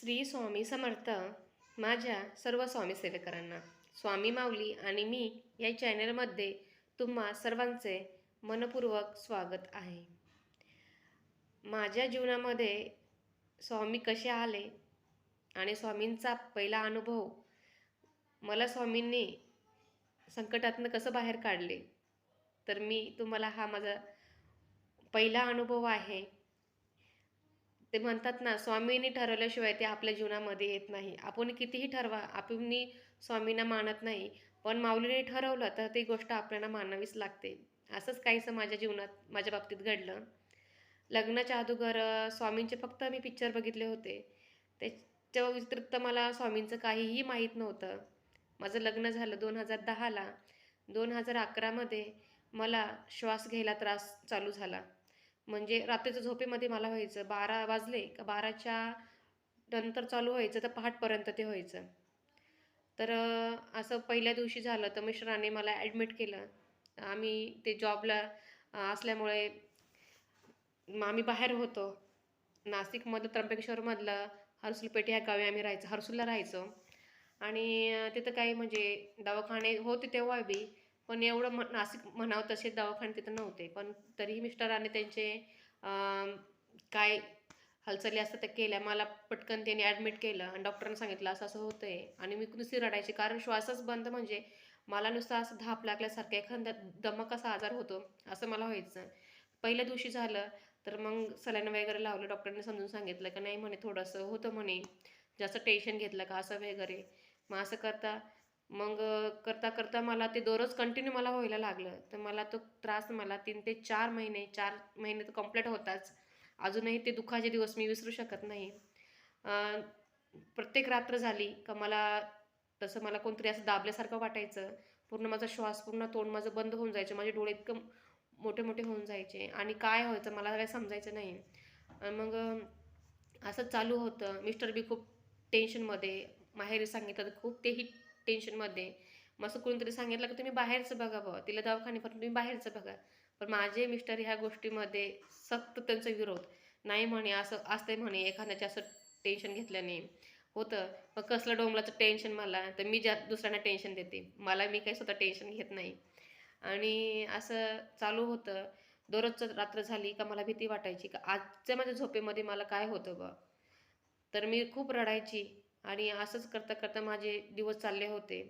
श्री स्वामी समर्थ माझ्या सर्व स्वामी सेवेकरांना स्वामी माऊली आणि मी या चॅनलमध्ये तुम्हा सर्वांचे मनपूर्वक स्वागत आहे. माझ्या जीवनामध्ये स्वामी कसे आले आणि स्वामींचा पहिला अनुभव? मला स्वामींनी संकटातनं कसं बाहेर काढले? तर मी तुम्हाला हा माझा पहिला अनुभव आहे. ते म्हणतात ना स्वामींनी ठरवल्याशिवाय ते आपल्या जीवनामध्ये येत नाही. आपण कितीही ठरवा आपण स्वामींना मानत नाही पण माऊलीने ठरवलं तर ती गोष्ट आपल्याला मानावीच लागते. असंच काहीसं माझ्या जीवनात माझ्या बाबतीत घडलं. लग्नाच्या अगोदर स्वामींचे फक्त मी पिक्चर बघितले होते. त्याच्या व्यतिरिक्त मला स्वामींचं काहीही माहीत नव्हतं. माझं लग्न झालं दोन हजार दहाला. दोन हजार अकरामध्ये मला श्वास घ्यायला त्रास चालू झाला. म्हणजे रात्रीच्या झोपेमध्ये मला व्हायचं बारा वाजले का बाराच्या नंतर चालू व्हायचं तर पहाटपर्यंत ते व्हायचं. तर असं पहिल्या दिवशी झालं तर मिश्राने मला ॲडमिट केलं. आम्ही ते जॉबला असल्यामुळे मग आम्ही बाहेर होतो. नाशिकमधलं त्र्यंबकेश्वरमधलं हर्सुलपेठी ह्या गावी आम्ही राहायचो हर्सुलला राहायचो. आणि तिथं काही म्हणजे दवाखाने होते तेव्हा बी पण एवढं म नाशिक म्हणावं तसे दवाखाने तिथं नव्हते. पण तरीही मिस्टरांनी त्यांचे काय हालचाली असतात त्या केल्या. मला पटकन त्यांनी ॲडमिट केलं आणि डॉक्टरांनी सांगितलं असं असं होतं आहे आणि मी नुसती रडायची. कारण श्वासच बंद म्हणजे मला नुसतं असं धाप लागल्यासारखं एखाद्या दमक असा आजार होतो असं मला व्हायचं. पहिल्या दिवशी झालं तर मग सलाईन वगैरे लावलं डॉक्टरांनी समजून सांगितलं का नाही म्हणे थोडंसं होतं म्हणे. जास्त टेन्शन घेतलं का असं वगैरे. मग असं करता मग करता करता मला ते दररोज कंटिन्यू मला व्हायला लागलं. तर मला तो त्रास मला तीन ते चार महिने चार महिने तर कंप्लीट होताच. अजूनही ते दुःखाचे दिवस मी विसरू शकत नाही. प्रत्येक रात्र झाली का मला तसं मला कोणतरी असं दाबल्यासारखं वाटायचं. पूर्ण माझा श्वास पूर्ण तोंड माझं बंद होऊन जायचं. माझे डोळे इतकं मोठे मोठे होऊन जायचे. आणि काय व्हायचं मला काय समजायचं नाही. मग असं चालू होतं. मिस्टर बी खूप टेन्शनमध्ये माहेरी सांगितलं तर खूप तेही टेन्शनमध्ये. मग असं कोणीतरी सांगितलं की तुम्ही बाहेरचं बघा बुवा तिला दवाखाने पण तुम्ही बाहेरचं बघा. पण माझे मिस्टर ह्या गोष्टीमध्ये सक्त त्यांचा विरोध. नाही म्हणे असं असते म्हणे एखाद्याचे असं टेन्शन घेतल्याने. होतं. मग कसलं डोंगलाचं टेन्शन मला तर मी ज्या दुसऱ्यांना टेन्शन देते. मला मी काही स्वतः टेन्शन घेत नाही. आणि असं चालू होतं. दररोजचं रात्र झाली का मला भीती वाटायची का आजच्या माझ्या झोपेमध्ये मला काय होतं बा तर मी खूप रडायची. आणि असंच करता करता माझे दिवस चालले होते.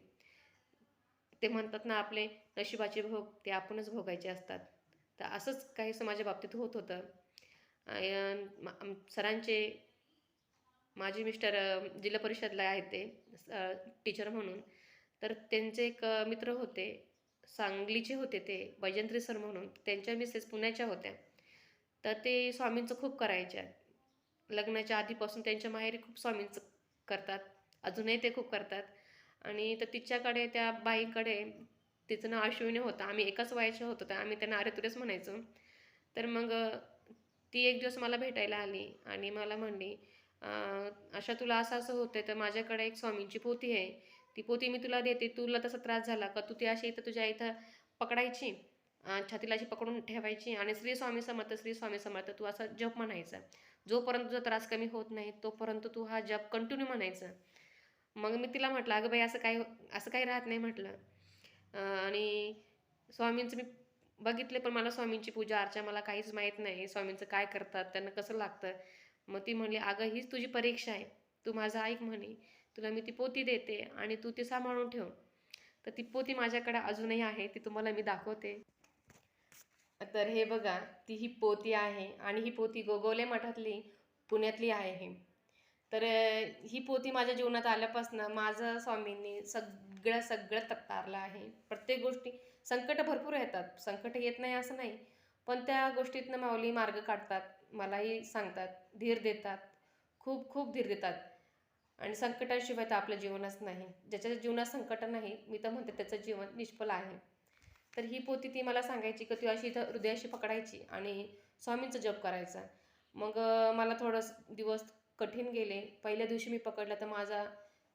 ते म्हणतात ना आपले नशिबाचे भोग ते आपणच भोगायचे असतात. तर असंच काहीसं माझ्या बाबतीत होत होतं. सरांचे माझे मिस्टर जिल्हा परिषदला आहेत ते टीचर म्हणून. तर त्यांचे एक मित्र होते सांगलीचे होते ते वैजंत्री सर म्हणून. त्यांच्या मिसेस पुण्याच्या होत्या. तर ते स्वामींचं खूप करायच्या. लग्नाच्या आधीपासून त्यांच्या माहेरी खूप स्वामींचं करतात. अजूनही ते खूप करतात. आणि तर तिच्याकडे त्या बाईकडे तिचं नाव अश्विनी होतं. आम्ही एकाच वयाचे होतो तर आम्ही त्यांना आरेतुरेच म्हणायचो. तर मग ती एक दिवस मला भेटायला आली आणि मला म्हणली अशा तुला असं असं होतं तर माझ्याकडे एक स्वामींची पोथी आहे. ती पोथी मी तुला देते. तुला तसा त्रास झाला का? तू ती अशी इथं तुझ्या इथं पकडायची. छातीला अशी पकडून ठेवायची आणि श्री स्वामी समर्थ श्री स्वामी समर्थ तू असा जप म्हणायचा. जोपर्यंत तुझा त्रास कमी होत नाही तोपर्यंत तू हा जप कंटिन्यू म्हणायचा. मग मी तिला म्हटलं अगं बाई असं काही असं काही राहत नाही म्हटलं. आणि स्वामींचं मी बघितले पण मला स्वामींची पूजा अर्चा मला काहीच माहीत नाही स्वामींचं काय करतात त्यांना कसं लागतं. मग ती म्हणली अगं हीच तुझी परीक्षा आहे. तू माझं ऐक म्हणे. तुला मी ती पोती देते आणि तू ती सांभाळून ठेव. तर ती पोती माझ्याकडे अजूनही आहे ती तुम्हाला मी दाखवते. तर हे बघा ती ही पोती आहे आणि ही पोती गोगोले मठातली पुण्यातली आहे हे. तर ही पोती माझ्या जीवनात आल्यापासून माझं स्वामींनी सगळं सगळं तक्तारलं आहे. प्रत्येक गोष्टी संकट भरपूर येतात. संकट येत नाही असं नाही. पण त्या गोष्टीतनं माऊली मार्ग काढतात मलाही सांगतात धीर देतात. खूप खूप धीर देतात. आणि संकटाशिवाय तर आपलं जीवनच नाही. ज्याच्या जीवनात संकट नाही मी तर म्हणते त्याचं जीवन निष्फल आहे. तर ही पोती ती मला सांगायची की तू अशी इथं हृदयाशी पकडायची आणि स्वामींचा जप करायचा. मग मला थोडंस दिवस कठीण गेले. पहिल्या दिवशी मी पकडलं तर माझा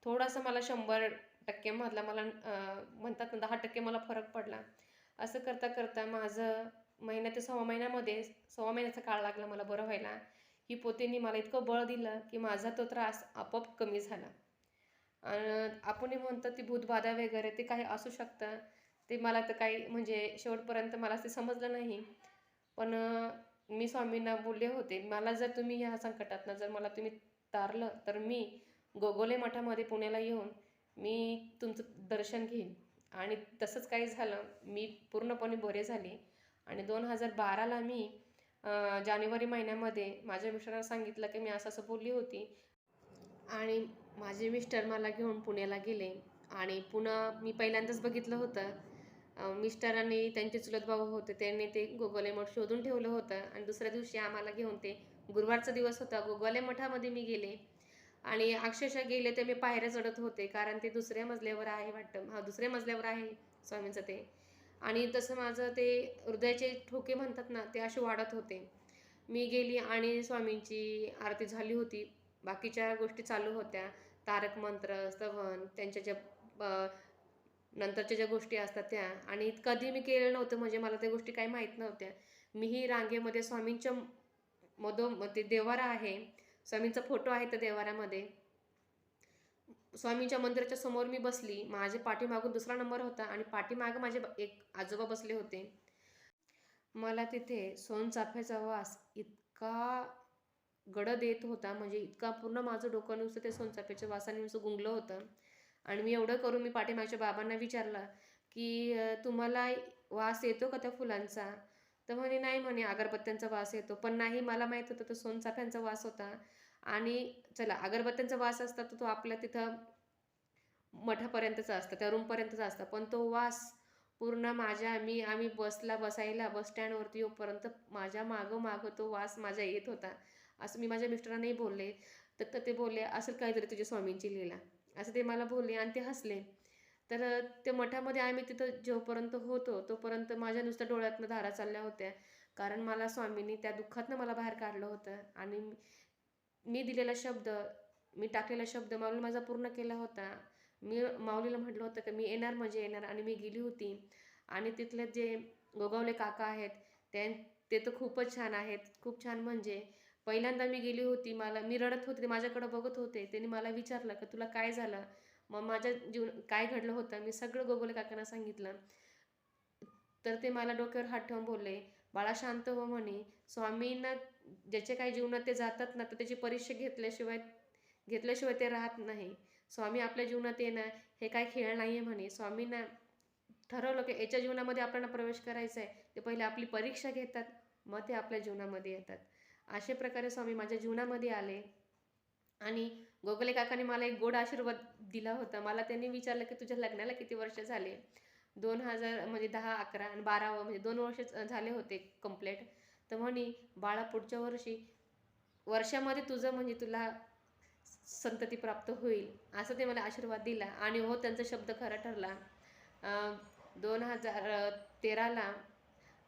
थोडासा मला शंभर टक्क्यामधला मला म्हणतात ना दहा टक्के मला फरक पडला. असं करता करता माझं महिन्या ते सव्वा महिन्यामध्ये सव्वा महिन्याचा काळ लागला मला बरं व्हायला. ही पोतींनी मला इतकं बळ दिलं की माझा तो त्रास आपोआप कमी झाला. आणि आपण म्हणतो ती भूतबाधा वगैरे ते काही असू शकतं. ते मला तर काही म्हणजे शेवटपर्यंत मला ते समजलं नाही. पण मी स्वामींना बोलले होते मला जर तुम्ही ह्या संकटातनं जर मला तुम्ही तारलं तर मी गोगोले मठामध्ये पुण्याला येऊन मी तुमचं दर्शन घेईन. आणि तसंच काही झालं. मी पूर्णपणे बरे झाले. आणि दोन हजार बाराला मी जानेवारी महिन्यामध्ये माझ्या मिस्टरांना सांगितलं की मी असं असं बोलली होती. आणि माझे मिस्टर मला घेऊन पुण्याला गेले. आणि पुन्हा मी पहिल्यांदाच बघितलं होतं. मिस्टरांनी त्यांचे चुलत भाऊ होते त्यांनी ते गोगोले मठ शोधून ठेवलं होतं. आणि दुसऱ्या दिवशी आम्हाला घेऊन ते गुरुवारचा दिवस होता. गोगोले मठामध्ये मी गेले. आणि अक्षरशः गेले ते मी पायऱ्या चढत होते कारण ते दुसऱ्या मजल्यावर आहे वाटतं. हा दुसऱ्या मजल्यावर आहे स्वामींचं ते. आणि तसं माझं ते हृदयाचे ठोके म्हणतात ना ते असे वाढत होते. मी गेली आणि स्वामींची आरती झाली होती. बाकीच्या गोष्टी चालू होत्या. तारक मंत्र स्तवन त्यांच्या ज्या नंतरच्या ज्या गोष्टी असतात त्या. आणि कधी मी केलं नव्हतं म्हणजे मला त्या गोष्टी काही माहीत नव्हत्या. मीही रांगेमध्ये स्वामींच्या मधो ते देवारा आहे. स्वामींचा फोटो आहे त्या देवाऱ्यामध्ये स्वामींच्या मंदिराच्या समोर मी बसली. माझ्या पाठीमागून दुसरा नंबर होता आणि पाठीमागं माझे एक आजोबा बसले होते. मला तिथे सोनचाफ्याचा वास इतका गडद येत होता म्हणजे इतका पूर्ण माझं डोकं नुसतं ते सोनचाफ्याच्या वासाने नुसतं गुंगलं होतं. आणि मी एवढं करून मी पाठीमागच्या बाबांना विचारलं की तुम्हाला वास येतो का त्या फुलांचा? तर म्हणे नाही म्हणे अगरबत्त्यांचा वास येतो पण नाही मला माहीत होतं तो सोनचाफ्यांचा वास होता. आणि चला अगरबत्त्यांचा वास असता तर तो आपल्या तिथं मठापर्यंतचा असतं त्या रूमपर्यंतचा असतं पण तो वास पूर्ण माझ्या मी आम्ही बसला बसायला बस स्टँडवरती येऊपर्यंत माझ्या मागं मागं तो वास माझ्या येत होता असं मी माझ्या मिस्टरांनाही बोलले तर तर ते बोलले असेल काहीतरी तुझ्या स्वामींची लिहिला असं ते मला बोलले आणि ते हसले. तर त्या मठामध्ये आम्ही तिथं जोपर्यंत होतो तोपर्यंत माझ्या नुसत्या डोळ्यातनं धारा चालल्या होत्या. कारण मला स्वामींनी त्या दुःखातनं मला बाहेर काढलं होतं. आणि मी- मी दिलेला शब्द मी टाकलेला शब्द माऊली माझा पूर्ण केला होता. मी माऊलीला म्हटलं होतं की मी येणार म्हणजे येणार आणि मी गेली होती. आणि तिथले जे गोगावले काका आहेत त्यां ते तर खूपच छान आहेत. खूप छान म्हणजे पहिल्यांदा मी गेली होती मला मी रडत होते ते माझ्याकडं बघत होते त्यांनी मला विचारलं की तुला काय झालं? मग माझ्या जीवन काय घडलं होतं? मी सगळं गोगोले काकांना सांगितलं. तर ते मला डोक्यावर हात ठेवून बोलले बाळा शांत हो म्हणे. स्वामींना ज्याचे काही जीवनात ते जातात ना तर त्याची परीक्षा घेतल्याशिवाय घेतल्याशिवाय ते राहत नाही. स्वामी आपल्या जीवनात येणं हे काय खेळ नाही आहे म्हणे. स्वामींना ठरवलं की याच्या जीवनामध्ये आपल्याला प्रवेश करायचा आहे ते पहिले आपली परीक्षा घेतात मग ते आपल्या जीवनामध्ये येतात. अशा प्रकारे स्वामी माझ्या जीवनामध्ये आले. आणि गोगले काकाने मला एक गोड आशीर्वाद दिला होता. मला त्यांनी विचारलं की तुझ्या लग्नाला किती वर्ष झाले? दोन हजार म्हणजे दहा अकरा आणि बारा म्हणजे दोन वर्ष झाले होते कंप्लेट तर म्हणे बाळा पुढच्या वर्षी वर्षामध्ये तुझं म्हणजे तुला संतती प्राप्त होईल. असं ते मला आशीर्वाद दिला. आणि हो त्यांचा शब्द खरा ठरला. दोन हजार तेराला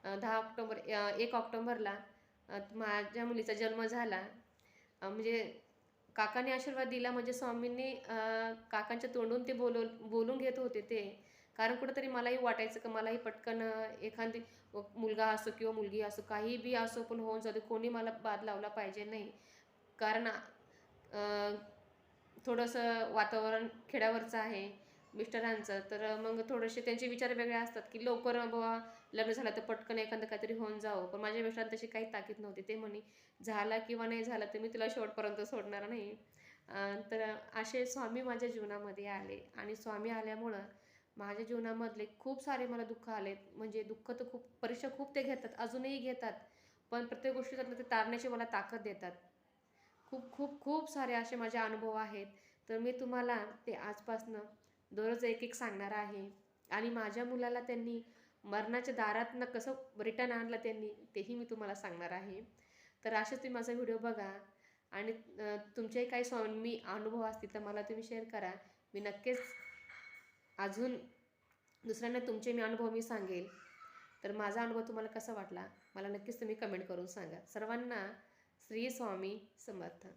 दहा ऑक्टोबर एक ऑक्टोंबरला माझ्या मुलीचा जन्म झाला. म्हणजे काकाने आशीर्वाद दिला. म्हणजे स्वामींनी काकांच्या तोंडून ते बोलव बोलून घेत होते ते. कारण कुठंतरी मलाही वाटायचं का मलाही पटकन एखादी मुलगा असो किंवा मुलगी असो काही बी असो पण होऊन जातो कोणी मला बाद लावला पाहिजे नाही. कारण थोडंसं वातावरण खेड्यावरचं आहे. मिस्टरांचं. तर मग थोडेसे त्यांचे विचार वेगळे असतात की लवकर बाबा लग्न झालं तर पटकन एखादं काहीतरी होऊन जावं. पण माझ्या मिस्टरांना तशी काही ताकीद नव्हती. ते म्हणे झाला किंवा नाही झाला तर मी तुला शेवटपर्यंत सोडणार नाही. तर असे स्वामी माझ्या जीवनामध्ये आले. आणि स्वामी आल्यामुळं माझ्या जीवनामधले खूप सारे मला दुःख आले म्हणजे दुःख तर खूप परीक्षा खूप ते घेतात. अजूनही घेतात. पण प्रत्येक गोष्टीतलं ते तारण्याची मला ताकद देतात. खूप खूप खूप सारे असे माझे अनुभव आहेत. तर मी तुम्हाला ते आजपासनं दररोज एक एक सांगणार आहे. आणि माझ्या मुलाला त्यांनी मरणाच्या दारातनं कसं रिटर्न आणलं त्यांनी तेही मी तुम्हाला सांगणार आहे. तर असे तुम्ही माझा व्हिडिओ बघा. आणि तुमचेही काही स्वामी अनुभव असतील तर मला तुम्ही शेअर करा. मी नक्कीच अजून दुसऱ्यांना तुमचे मी अनुभव मी सांगेल. तर माझा अनुभव तुम्हाला कसा वाटला? मला नक्कीच तुम्ही कमेंट करून सांगा. सर्वांना श्री स्वामी समर्थ.